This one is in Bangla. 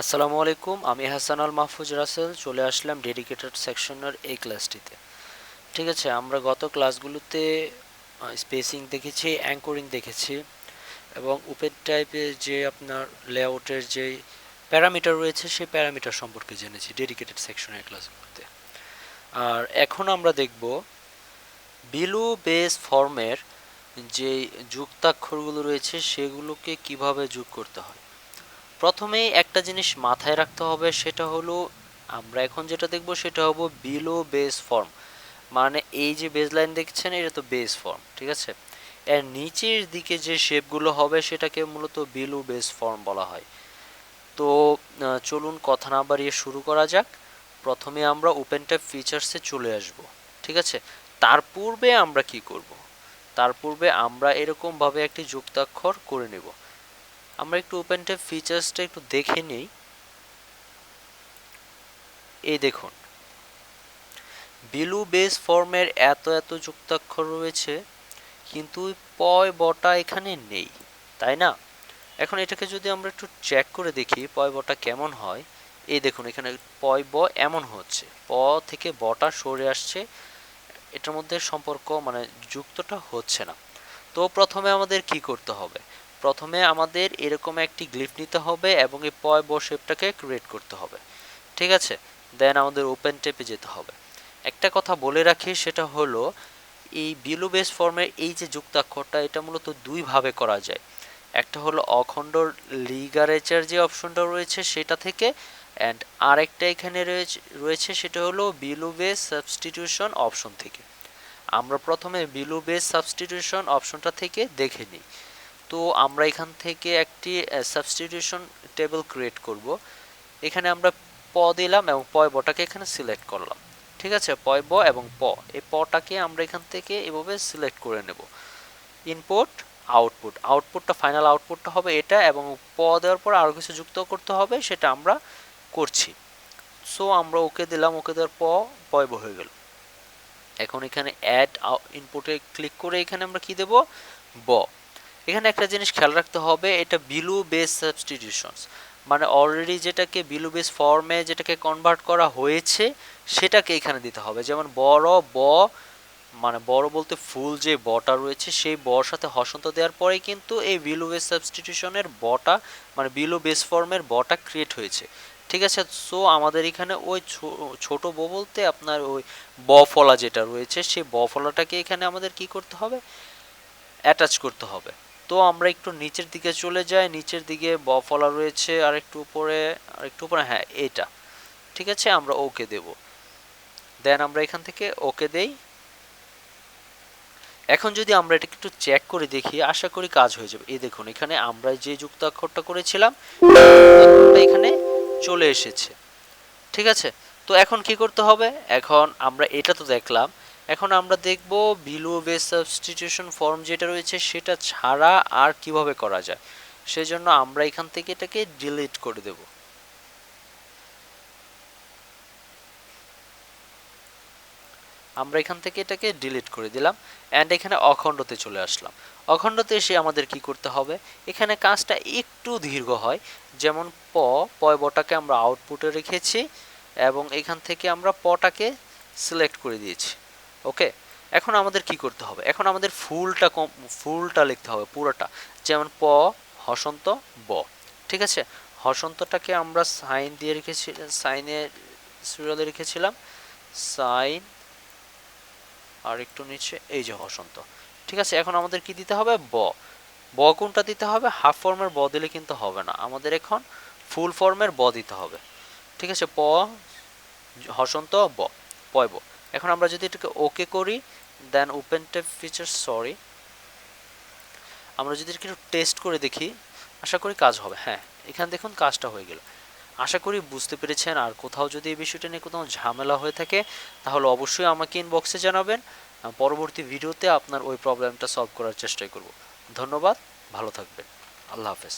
আসসালামু আলাইকুম, আমি হাসান আল মাহফুজ রাসেল, চলে আসলাম ডেডিকেটেড সেকশনের এই ক্লাসটিতে ঠিক আছে, আমরা গত ক্লাসগুলোতে স্পেসিং দেখেছি অ্যাঙ্করিং দেখেছি, এবং ওপেন টাইপের যে আপনার লেআউটের যে প্যারামিটার রয়েছে, সেই প্যারামিটার সম্পর্কে জেনেছি ডেডিকেটেড সেকশনের ক্লাসগুলোতে আর এখন আমরা দেখব, বিলু বেস ফর্মের যে যুক্তাক্ষরগুলো রয়েছে, সেগুলোকে কীভাবে যোগ করতে হয়। প্রথমেই একটা জিনিস মাথায় রাখতে হবে, সেটা হলো আমরা এখন যেটা দেখব সেটা হব বিলো বেস ফর্ম মানে এই যে বেস লাইন দেখছেন, এটা তো বেস ফর্ম ঠিক আছে? এর নিচের দিকে যে শেপগুলো হবে, সেটাকে মূলত বিলো বেস ফর্ম বলা হয়। তো চলুন কথা না বাড়িয়ে শুরু করা যাক। প্রথমে আমরা ওপেন ট্যাব ফিচার্সে চলে আসব, ঠিক আছে? তার পূর্বে আমরা কি করব? তার পূর্বে আমরা এরকমভাবে একটি যুক্তাক্ষর করে নেব। আমরা একটু ওপেন ট্যাব ফিচার্সটা একটু দেখে নিই। এই দেখুন। বিলু বেস ফর্মের এত এত যুক্তাক্ষর রয়েছে, কিন্তু পয় বটা এখানে নেই, তাই না? এখন এটাকে যদি আমরা একটু চেক করে দেখি পয় বটা কেমন হয়, এই দেখুন এখানে পয় ব এমন হচ্ছে। প থেকে বটা সরে আসছে, এটার মধ্যে সম্পর্ক মানে যুক্তটা হচ্ছে না। তো প্রথমে আমাদের কি করতে হবে? প্রথমে আমাদের এরকম একটি গ্লিফ নিতে হবে এবং এই পয় শেপটাকে ক্রিয়েট করতে হবে। ঠিক আছে? দেন আমাদের ওপেন টেপে যেতে হবে। একটা কথা বলে রাখি, সেটা হলো, এই বিলো বেস ফর্মের এই যে যুক্তাক্ষরটা, এটা মূলত দুইভাবে করা যায়। একটা হলো অখণ্ড লিগারেচার যে অপশনটা রয়েছে, সেটা থেকে অ্যান্ড আরেকটা এখানে রয়েছে সেটা হলো বিলো বেস সাবস্টিটিউশন অপশন থেকে। আমরা প্রথমে বিলো বেস সাবস্টিটিউশন অপশনটা থেকে দেখে নিই। তো আমরা এখান থেকে একটি সাবস্টিটিউশন টেবিল ক্রিয়েট করব। এখানে আমরা প দিলাম এবং পয় বটাকে এখানে সিলেক্ট করলাম। ঠিক আছে? পয় ব এবং প। এই পটাকে আমরা এখান থেকে এভাবে সিলেক্ট করে নেব। ইনপুট আউটপুট আউটপুটটা ফাইনাল আউটপুটটা হবে এটা এবং প দেওয়ার পর আরও কিছু যুক্ত করতে হবে সেটা আমরা করছি। সো আমরা ওকে দিলাম, ওকে দেওয়ার প পয় ব হয়ে গেল। এখন এখানে অ্যাড ইনপুটে ক্লিক করে এখানে আমরা কি দেব? ব। এখানে একটা জিনিস খেয়াল রাখতে হবে, এটা বিলু বেস সাবস্টিটিউশনস মানে অলরেডি যেটাকে বিলু বেস ফর্মে যেটাকে কনভার্ট করা হয়েছে, সেটাকে এখানে দিতে হবে। যেমন বড় ব মানে বড় বলতে ফুল যে বটা রয়েছে, সেই বর সাথে হসন্ত দেওয়ার পরে কিন্তু এই বিলু বেস সাবস্টিটিউশনের বটা মানে বিলু বেস ফর্মের বটা ক্রিয়েট হয়েছে। ঠিক আছে? সো আমাদের এখানে ওই ছোট ব বলতে আপনার ওই ব ফলা যেটা রয়েছে, সেই ব ফলাটাকে এখানে আমাদের কি করতে হবে? অ্যাটাচ করতে হবে। তো আমরা একটু নিচের দিকে চলে যাই। নিচের দিকে বফলা রয়েছে আর একটু উপরে আর একটু উপরে হ্যাঁ এটা। ঠিক আছে, আমরা ওকে দেব। দেন আমরা এখান থেকে ওকে দেই। এখন যদি আমরা এটাকে একটু চেক করে দেখি, আশা করি কাজ হয়ে যাবে। এই দেখুন, এখানে আমরা যে যুক্তাক্ষরটা করেছিলাম এখানে চলে এসেছে। ঠিক আছে? তো এখন কি করতে হবে? এখন আমরা এটা তো দেখলাম এখন আমরা দেখব বিলো বেস সাবস্টিটিউশন ফর্ম যেটা রয়েছে সেটা ছাড়া আর কীভাবে করা যায়। সেজন্য আমরা এখান থেকে এটাকে ডিলিট করে দেব। আমরা এখান থেকে এটাকে ডিলিট করে দিলাম অ্যান্ড এখানে অখণ্ডতে চলে আসলাম। অখণ্ডতে এসে আমাদের কি করতে হবে? এখানে কাজটা একটু দীর্ঘ হয়, যেমন প পয় বটাকে আমরা আউটপুটে রেখেছি এবং এখান থেকে আমরা পটাকে সিলেক্ট করে দিয়েছি। ওকে? এখন আমাদের কি করতে হবে? এখন আমাদের ফুলটা কম, ফুলটা লিখতে হবে, পুরোটা। যেমন প, হসন্ত, ব। ঠিক আছে? হসন্তটাকে আমরা সাইন দিয়ে রেখেছি, সাইনে সিরিয়ালে রেখেছিলাম। সাইন, আর একটু নিচে, এই যে হসন্ত। ঠিক আছে? এখন আমাদের কি দিতে হবে? ব। ব কোনটা দিতে হবে? হাফ ফর্মের ব দিলে কিন্তু হবে না। আমাদের এখন ফুল ফর্মের ব দিতে হবে। ঠিক আছে? প, হসন্ত, ব, পয় এখন আমরা যদি এটাকে ওকে করি then open tape feature sorry আমরা যদি একটু টেস্ট করে দেখি, আশা করি কাজ হবে। হ্যাঁ এখানে দেখুন কাজটা হয়ে গেল। আশা করি বুঝতে পেরেছেন। আর কোথাও যদি এই বিষয়টা নিয়ে কোথাও ঝামেলা হয়ে থাকে, তাহলে অবশ্যই আমাকে ইনবক্সে জানাবেন। পরবর্তী ভিডিওতে আপনার ওই প্রবলেমটা সলভ করার চেষ্টা করব। ধন্যবাদ, ভালো থাকবেন। আল্লাহ হাফেজ।